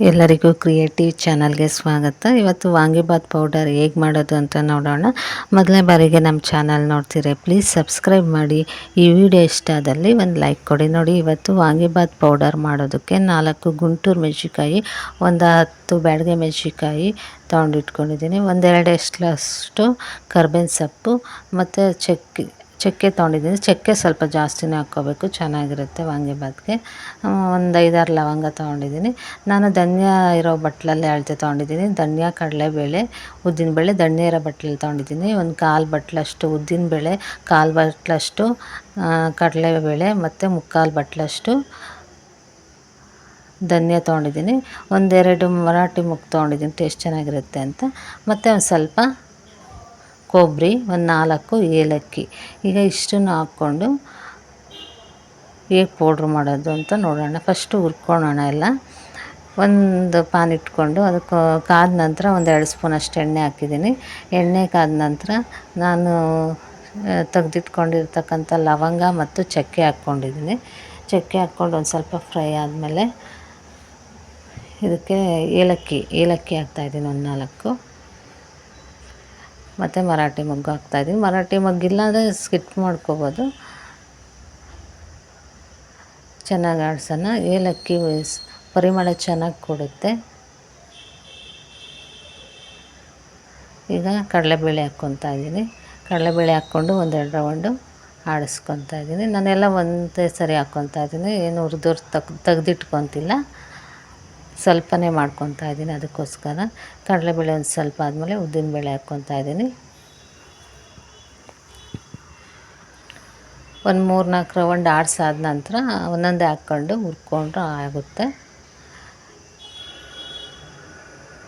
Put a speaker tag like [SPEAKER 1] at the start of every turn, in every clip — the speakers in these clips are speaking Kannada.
[SPEAKER 1] ಎಲ್ಲರಿಗೂ ಕ್ರಿಯೇಟಿವ್ ಚಾನಲ್ಗೆ ಸ್ವಾಗತ. ಇವತ್ತು ವಾಂಗಿಬಾತ್ ಪೌಡರ್ ಹೇಗೆ ಮಾಡೋದು ಅಂತ ನೋಡೋಣ. ಮೊದಲನೇ ಬಾರಿಗೆ ನಮ್ಮ ಚಾನಲ್ ನೋಡ್ತೀರಿ ಪ್ಲೀಸ್ ಸಬ್ಸ್ಕ್ರೈಬ್ ಮಾಡಿ. ಈ ವಿಡಿಯೋ ಇಷ್ಟ ಆದಲ್ಲಿ ಒಂದು ಲೈಕ್ ಕೊಡಿ. ನೋಡಿ, ಇವತ್ತು ವಾಂಗಿಬಾತ್ ಪೌಡರ್ ಮಾಡೋದಕ್ಕೆ ನಾಲ್ಕು ಗುಂಟೂರು ಮೆಣಸಿಕಾಯಿ ಒಂದು ಹತ್ತು ಬ್ಯಾಡಗೆ ಮೆಣಸಿಕಾಯಿ ತೊಗೊಂಡಿಟ್ಕೊಂಡಿದ್ದೀನಿ. ಒಂದೆರಡು ಎಷ್ಟಲಷ್ಟು ಕರ್ಬೇವಿನ ಸೊಪ್ಪು, ಮತ್ತು ಚಕ್ಕೆ ಚಕ್ಕೆ ತೊಗೊಂಡಿದ್ದೀನಿ. ಚಕ್ಕೆ ಸ್ವಲ್ಪ ಜಾಸ್ತಿನೇ ಹಾಕ್ಕೋಬೇಕು. ಚೆನ್ನಾಗಿರುತ್ತೆ ವಾಂಗಿಬಾತ್ಗೆ ಒಂದು ಐದಾರು ಲವಂಗ ತೊಗೊಂಡಿದ್ದೀನಿ. ನಾನು ಧನ್ಯ ಇರೋ ಬಟ್ಲಲ್ಲಿ ಅಳತೆ ತೊಗೊಂಡಿದ್ದೀನಿ. ಧನ್ಯ ಕಡಲೆಬೇಳೆ ಉದ್ದಿನಬೇಳೆ ಧನ್ಯ ಇರೋ ಬಟ್ಲಲ್ಲಿ ತೊಗೊಂಡಿದ್ದೀನಿ. ಒಂದು ಕಾಲು ಬಟ್ಲಷ್ಟು, ಉದ್ದಿನ ಬೇಳೆ, ಕಾಲು ಬಟ್ಲಷ್ಟು ಕಡಲೆಬೇಳೆ ಮತ್ತು ಮುಕ್ಕಾಲು ಬಟ್ಲಷ್ಟು ಧನ್ಯ ತೊಗೊಂಡಿದ್ದೀನಿ. ಒಂದೆರಡು ಮರಾಠಿ ಮುಗ್ ತೊಗೊಂಡಿದ್ದೀನಿ. ಟೇಸ್ಟ್ ಚೆನ್ನಾಗಿರುತ್ತೆ ಅಂತ. ಮತ್ತು ಒಂದು ಸ್ವಲ್ಪ ಕೊಬ್ಬರಿ, ಒಂದು ನಾಲ್ಕು ಏಲಕ್ಕಿ. ಈಗ ಇಷ್ಟನ್ನು ಹಾಕ್ಕೊಂಡು ಹೇಗೆ ಪೌಡ್ರ್ ಮಾಡೋದು ಅಂತ ನೋಡೋಣ. ಫಸ್ಟು ಹುರ್ಕೊಳ್ಳೋಣ ಎಲ್ಲ. ಒಂದು ಪಾನ್ ಇಟ್ಕೊಂಡು ಅದಕ್ಕೆ ಕಾದ ನಂತರ ಒಂದು ಎರಡು ಸ್ಪೂನ್ ಅಷ್ಟು ಎಣ್ಣೆ ಹಾಕಿದ್ದೀನಿ. ಎಣ್ಣೆ ಕಾದ ನಂತರ ನಾನು ತೆಗೆದಿಟ್ಕೊಂಡಿರ್ತಕ್ಕಂಥ ಲವಂಗ ಮತ್ತು ಚಕ್ಕೆ ಹಾಕ್ಕೊಂಡಿದ್ದೀನಿ. ಚಕ್ಕೆ ಹಾಕ್ಕೊಂಡು ಒಂದು ಸ್ವಲ್ಪ ಫ್ರೈ ಆದಮೇಲೆ ಇದಕ್ಕೆ ಏಲಕ್ಕಿ ಏಲಕ್ಕಿ ಹಾಕ್ತಾಯಿದ್ದೀನಿ ಒಂದು ನಾಲ್ಕು. ಮತ್ತು ಮರಾಠಿ ಮಗ್ಗು ಹಾಕ್ತಾಯಿದ್ದೀನಿ ಮರಾಠಿ ಮಗ್ಗಿಲ್ಲ ಅಂದರೆ ಸ್ಕಿಪ್ ಮಾಡ್ಕೋಬೋದು. ಚೆನ್ನಾಗಿ ಆಡ್ಸೋಣ. ಏಲಕ್ಕಿ ಪರಿಮಳ ಚೆನ್ನಾಗಿ ಕೊಡುತ್ತೆ. ಈಗ ಕಡಲೆಬೇಳೆ ಹಾಕ್ಕೊತಾ ಇದ್ದೀನಿ. ಕಡಲೆಬೇಳೆ ಹಾಕ್ಕೊಂಡು ಒಂದೆರಡು ರೌಂಡು ಆಡಿಸ್ಕೊತಾ ಇದ್ದೀನಿ. ನಾನೆಲ್ಲ ಒಂದೇ ಸರಿ ಹಾಕ್ಕೊತಾ ಇದ್ದೀನಿ. ಏನು ಹುರಿದೋರ್ ತಗ್ ತೆಗ್ದಿಟ್ಕೊತಿಲ್ಲ. ಸ್ವಲ್ಪನೇ ಮಾಡ್ಕೊತಾ ಇದ್ದೀನಿ ಅದಕ್ಕೋಸ್ಕರ. ಕಡಲೆಬೇಳೆ ಒಂದು ಸ್ವಲ್ಪ ಆದಮೇಲೆ ಉದ್ದಿನಬೇಳೆ ಹಾಕ್ಕೊತಾ ಇದ್ದೀನಿ. ಒಂದು ಮೂರು ನಾಲ್ಕು ರೌಂಡ್ ಆಡಿಸಾದ ನಂತರ ಒಂದೊಂದೇ ಹಾಕ್ಕೊಂಡು ಹುರ್ಕೊಂಡ್ರೆ ಆಗುತ್ತೆ.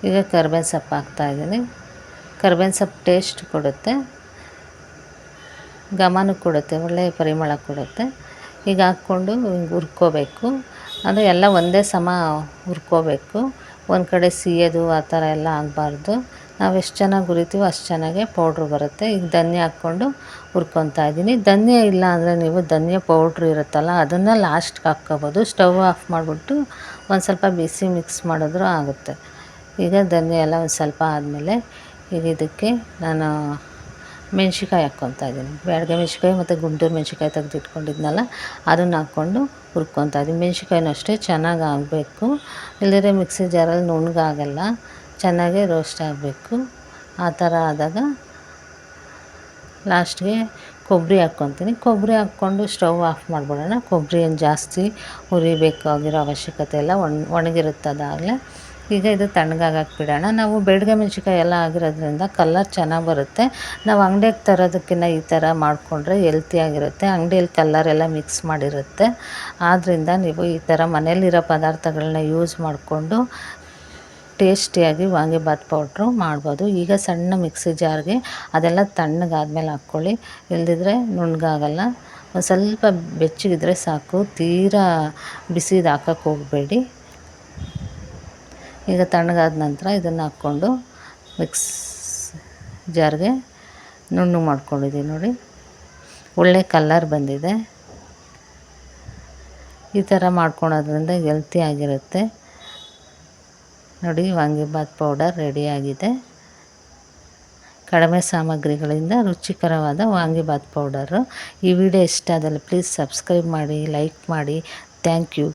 [SPEAKER 1] ಈಗ ಕರ್ಬೇವಿನ ಸೊಪ್ಪು ಹಾಕ್ತಾಯಿದ್ದೀನಿ ಕರ್ಬೇವಿನ ಸೊಪ್ಪು ಟೇಸ್ಟ್ ಕೊಡುತ್ತೆ. ಘಮನೂ ಕೊಡುತ್ತೆ, ಒಳ್ಳೆಯ ಪರಿಮಳ ಕೊಡುತ್ತೆ. ಈಗ ಹಾಕ್ಕೊಂಡು ಹುರ್ಕೋಬೇಕು. ಅಂದರೆ ಎಲ್ಲ ಒಂದೇ ಸಮ ಹುರ್ಕೋಬೇಕು. ಒಂದು ಕಡೆ ಸಿಯೋದು ಆ ಥರ ಎಲ್ಲ ಆಗಬಾರ್ದು. ನಾವು ಎಷ್ಟು ಚೆನ್ನಾಗಿ ಹುರಿತೀವೋ ಅಷ್ಟು ಚೆನ್ನಾಗೆ ಪೌಡ್ರು ಬರುತ್ತೆ. ಈಗ ಧನ್ಯ ಹಾಕ್ಕೊಂಡು ಹುರ್ಕೊತಾ ಇದ್ದೀನಿ ಧನ್ಯ ಇಲ್ಲ ಅಂದರೆ ನೀವು ಧನ್ಯ ಪೌಡ್ರು ಇರುತ್ತಲ್ಲ, ಅದನ್ನು ಲಾಸ್ಟ್ಗೆ ಹಾಕ್ಕೋಬೋದು. ಸ್ಟವ್ ಆಫ್ ಮಾಡಿಬಿಟ್ಟು ಒಂದು ಸ್ವಲ್ಪ ಬಿಸಿ ಮಿಕ್ಸ್ ಮಾಡಿದ್ರೂ ಆಗುತ್ತೆ. ಈಗ ಧನ್ಯ ಎಲ್ಲ ಒಂದು ಸ್ವಲ್ಪ ಆದಮೇಲೆ ಈಗ ಇದಕ್ಕೆ ನಾನು ಮೆಣ್ಸಿಕಾಯಿ ಹಾಕ್ಕೊತಾ ಇದ್ದೀನಿ. ಬ್ಯಾಡಗೆ ಮೆಣ್ಸಿಕಾಯಿ ಮತ್ತು ಗುಂಟೂರು ಮೆಣಸಿಕಾಯಿ ತೆಗೆದಿಟ್ಕೊಂಡಿದ್ನಲ್ಲ, ಅದನ್ನು ಹಾಕ್ಕೊಂಡು ಹುರ್ಕೊತಾ ಇದ್ದೀನಿ. ಮೆಣ್ಸಿಕಾಯಿನೂ ಅಷ್ಟೇ ಚೆನ್ನಾಗಿ ಆಗಬೇಕು. ಇಲ್ಲದ್ರೆ ಮಿಕ್ಸಿ ಜಾರಲ್ಲಿ ನುಣ್ಣಗಾಗಲ್ಲ, ಚೆನ್ನಾಗಿ ರೋಸ್ಟ್ ಆಗಬೇಕು. ಆ ಥರ ಆದಾಗ ಲಾಸ್ಟ್ಗೆ ಕೊಬ್ಬರಿ ಹಾಕ್ಕೊತೀನಿ. ಕೊಬ್ಬರಿ ಹಾಕ್ಕೊಂಡು ಸ್ಟವ್ ಆಫ್ ಮಾಡಿಬಿಡೋಣ. ಕೊಬ್ಬರಿ ಏನು ಜಾಸ್ತಿ ಹುರಿಬೇಕಾಗಿರೋ ಅವಶ್ಯಕತೆ ಇಲ್ಲ. ಒಣ ಒಣಗಿರುತ್ತೆ ಅದಾಗಲೇ. ಈಗ ಇದು ತಣ್ಣಗಾಗಕ್ಕೆ ಬಿಡೋಣ ನಾವು ಬೆಳಗ್ಗೆ ಮೆಣ್ಸಿನ್ಕಾಯಿ ಎಲ್ಲ ಆಗಿರೋದ್ರಿಂದ ಕಲ್ಲರ್ ಚೆನ್ನಾಗಿ ಬರುತ್ತೆ. ನಾವು ಅಂಗಡಿಯಾಗ ತರೋದಕ್ಕಿಂತ ಈ ಥರ ಮಾಡಿಕೊಂಡ್ರೆ ಹೆಲ್ತಿಯಾಗಿರುತ್ತೆ ಅಂಗಡಿಯಲ್ಲಿ ಕಲ್ಲರ್ ಎಲ್ಲ ಮಿಕ್ಸ್ ಮಾಡಿರುತ್ತೆ. ಆದ್ದರಿಂದ ನೀವು ಈ ಥರ ಮನೇಲಿರೋ ಪದಾರ್ಥಗಳನ್ನ ಯೂಸ್ ಮಾಡಿಕೊಂಡು ಟೇಸ್ಟಿಯಾಗಿ ವಾಂಗಿಬಾತ್ ಪೌಡ್ರು ಮಾಡ್ಬೋದು. ಈಗ ಸಣ್ಣ ಮಿಕ್ಸಿ ಜಾರ್ಗೆ ಅದೆಲ್ಲ ತಣ್ಣಗಾದ್ಮೇಲೆ ಹಾಕ್ಕೊಳ್ಳಿ. ಇಲ್ಲದಿದ್ರೆ ನುಣ್ಣಗಾಗಲ್ಲ. ಒಂದು ಸ್ವಲ್ಪ ಬೆಚ್ಚಗಿದ್ರೆ ಸಾಕು. ತೀರಾ ಬಿಸಿದು ಹಾಕಕ್ಕೆ ಹೋಗಬೇಡಿ. ಈಗ ತಣ್ಣಗಾದ ನಂತರ ಇದನ್ನು ಹಾಕ್ಕೊಂಡು ಮಿಕ್ಸ್ ಜಾರ್ಗೆ ನುಣ್ಣು ಮಾಡ್ಕೊಂಡಿದ್ದೀನಿ ನೋಡಿ. ಒಳ್ಳೆ ಕಲ್ಲರ್ ಬಂದಿದೆ. ಈ ಥರ ಮಾಡ್ಕೊಳೋದ್ರಿಂದ ಹೆಲ್ತಿ ಆಗಿರುತ್ತೆ. ನೋಡಿ ವಾಂಗಿಬಾತ್ ಪೌಡರ್ ರೆಡಿಯಾಗಿದೆ ಕಡಿಮೆ ಸಾಮಗ್ರಿಗಳಿಂದ ರುಚಿಕರವಾದ ವಾಂಗಿಬಾತ್ ಪೌಡರು. ಈ ವಿಡಿಯೋ ಇಷ್ಟ ಆದಲ್ಲಿ ಪ್ಲೀಸ್ ಸಬ್ಸ್ಕ್ರೈಬ್ ಮಾಡಿ, ಲೈಕ್ ಮಾಡಿ. Thank you.